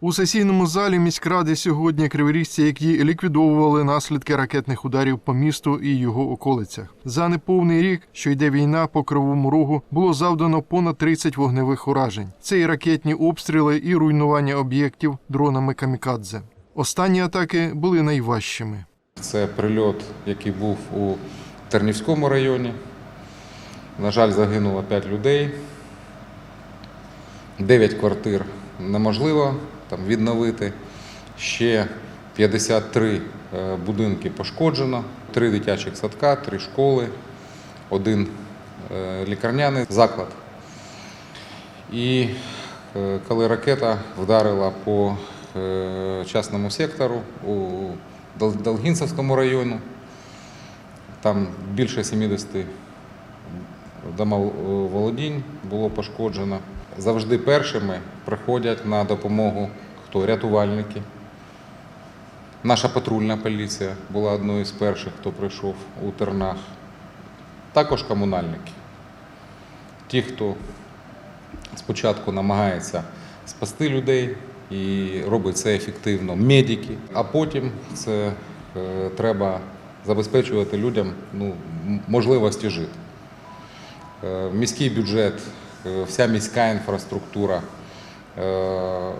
У сесійному залі міськради сьогодні криворіжці, які ліквідовували наслідки ракетних ударів по місту і його околицях. За неповний рік, що йде війна по кривому рогу, було завдано понад 30 вогневих уражень. Це і ракетні обстріли, і руйнування об'єктів дронами камікадзе. Останні атаки були найважчими. Це прильот, який був у Тернівському районі. На жаль, загинуло 5 людей. 9 квартир неможливо там, відновити. Ще 53 е, будинки пошкоджено, 3 дитячих садка, 3 школи, один е, лікарняний заклад. І е, коли ракета вдарила по частному сектору у Дол- Долгінцевському району, там більше 70 домоволодінь було пошкоджено. Завжди першими приходять на допомогу хто? Рятувальники. Наша патрульна поліція була одною з перших, хто прийшов у Тернах. Також комунальники. Ті, хто спочатку намагається спасти людей і робить це ефективно, медики, а потім це е, треба забезпечувати людям ну, можливості жити. Е, Міський бюджет, вся міська інфраструктура е,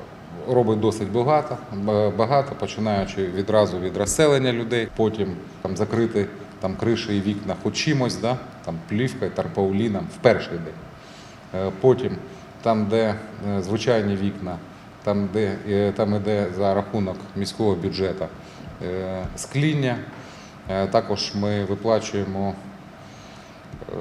робить досить багато, багато, починаючи відразу від розселення людей, потім там, закрити там, криші і вікна хоч чимось, да? там, плівкою, тарпауліном в перший день. Е, Потім там, де е, звичайні вікна, там, де е, там іде за рахунок міського бюджету е, скління. Е, Також ми виплачуємо е,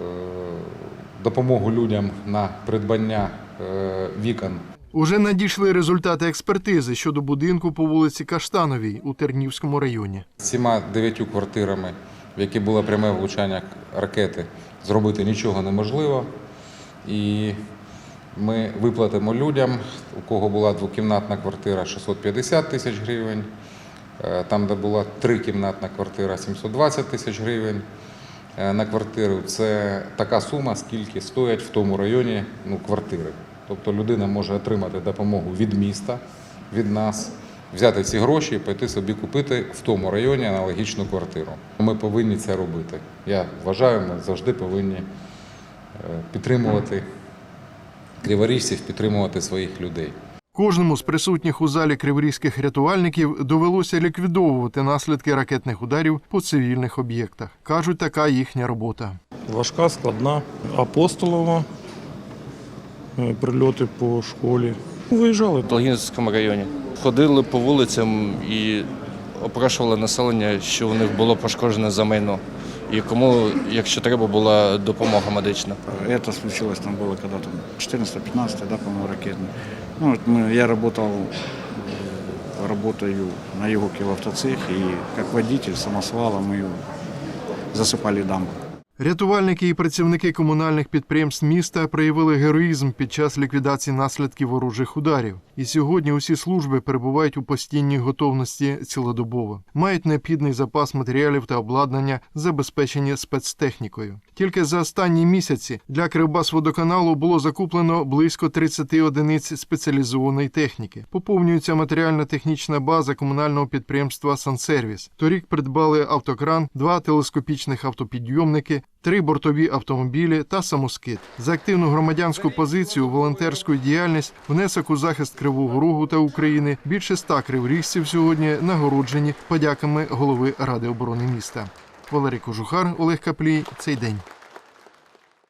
допомогу людям на придбання е, вікон Уже надійшли результати експертизи щодо будинку по вулиці Каштановій у Тернівському районі. Цими дев'ятю квартирами, в які було пряме влучання ракети, зробити нічого неможливо. І ми виплатимо людям, у кого була двокімнатна квартира 650 тисяч гривень, е, там, де була трикімнатна квартира 720 тисяч гривень на квартиру. Це така сума, скільки стоять в тому районі ну, квартири. Тобто людина може отримати допомогу від міста, від нас, взяти ці гроші і пойти собі купити в тому районі аналогічну квартиру. Ми повинні це робити. Я вважаю, ми завжди повинні е, підтримувати криворіжців, підтримувати своїх людей. Кожному з присутніх у залі криворізьких рятувальників довелося ліквідовувати наслідки ракетних ударів по цивільних об'єктах. кажуть, така їхня робота. Важка, складна. Апостолова, е, прильоти по школі. Виїжджали. в Долгінському районі. Ходили по вулицям і опрошували населення, що у них було пошкоджене за майно І кому, якщо треба, була допомога медична. Это случилось там было когда-то 14-15, да, по-моему, ракетный. Ну, вот мы, я работал, э, работаю на Югоке в автоцех, и как водитель самосвала мы засыпали дамбу. Рятувальники і працівники комунальних підприємств міста проявили героїзм під час ліквідації наслідків ворожих ударів. І сьогодні усі служби перебувають у постійній готовності цілодобово, мають необхідний запас матеріалів та обладнання, забезпечені спецтехнікою. Тільки за останні місяці для Кривбасводоканалу було закуплено близько 30 одиниць спеціалізованої техніки. Поповнюється матеріально-технічна база комунального підприємства Сансервіс. Торік придбали автокран, два телескопічних автопідйомники, три бортові автомобілі та самоскид. За активну громадянську позицію, волонтерську діяльність, внесок у захист Кривого Рогу та України більше ста криворіжців сьогодні нагороджені подяками голови Ради оборони міста. Валерій Кожухар, Олег Каплій. Цей день.